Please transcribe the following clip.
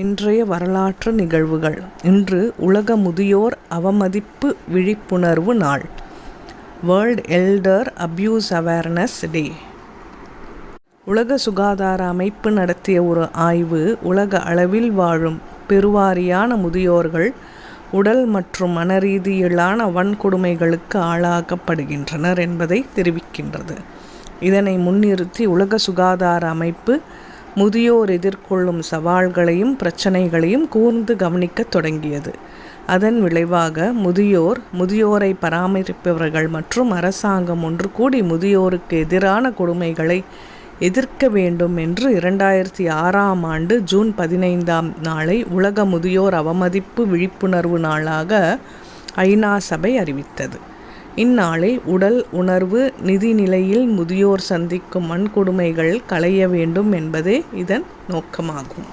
இன்றைய வரலாற்று நிகழ்வுகள். இன்று உலக முதியோர் அவமதிப்பு விழிப்புணர்வு நாள். World elder abuse awareness day உலக சுகாதார அமைப்பு நடத்திய ஒரு ஆய்வு உலக அளவில் வாழும் பெருவாரியான முதியோர்கள் உடல் மற்றும் மனரீதியிலான வன்கொடுமைகளுக்கு ஆளாக்கப்படுகின்றனர் என்பதை தெரிவிக்கின்றது. இதனை முன்னிறுத்தி உலக சுகாதார அமைப்பு முதியோர் எதிர்கொள்ளும் சவால்களையும் பிரச்சனைகளையும் கூர்ந்து கவனிக்கத் தொடங்கியது. அதன் விளைவாக முதியோர் முதியோரை பராமரிப்பவர்கள் மற்றும் அரசாங்கம் ஒன்று கூடி முதியோருக்கு எதிரான கொடுமைகளை எதிர்க்க வேண்டும் என்று இரண்டாயிரத்தி ஆறாம் ஆண்டு ஜூன் பதினைந்தாம் நாளை உலக முதியோர் அவமதிப்பு விழிப்புணர்வு நாளாக ஐநா சபை அறிவித்தது. இந்நாளில் உடல் உணர்வு நிதி நிலையில் முதியோர் சந்திக்கும் வன்கொடுமைகள் களைய வேண்டும் என்பதே இதன் நோக்கமாகும்.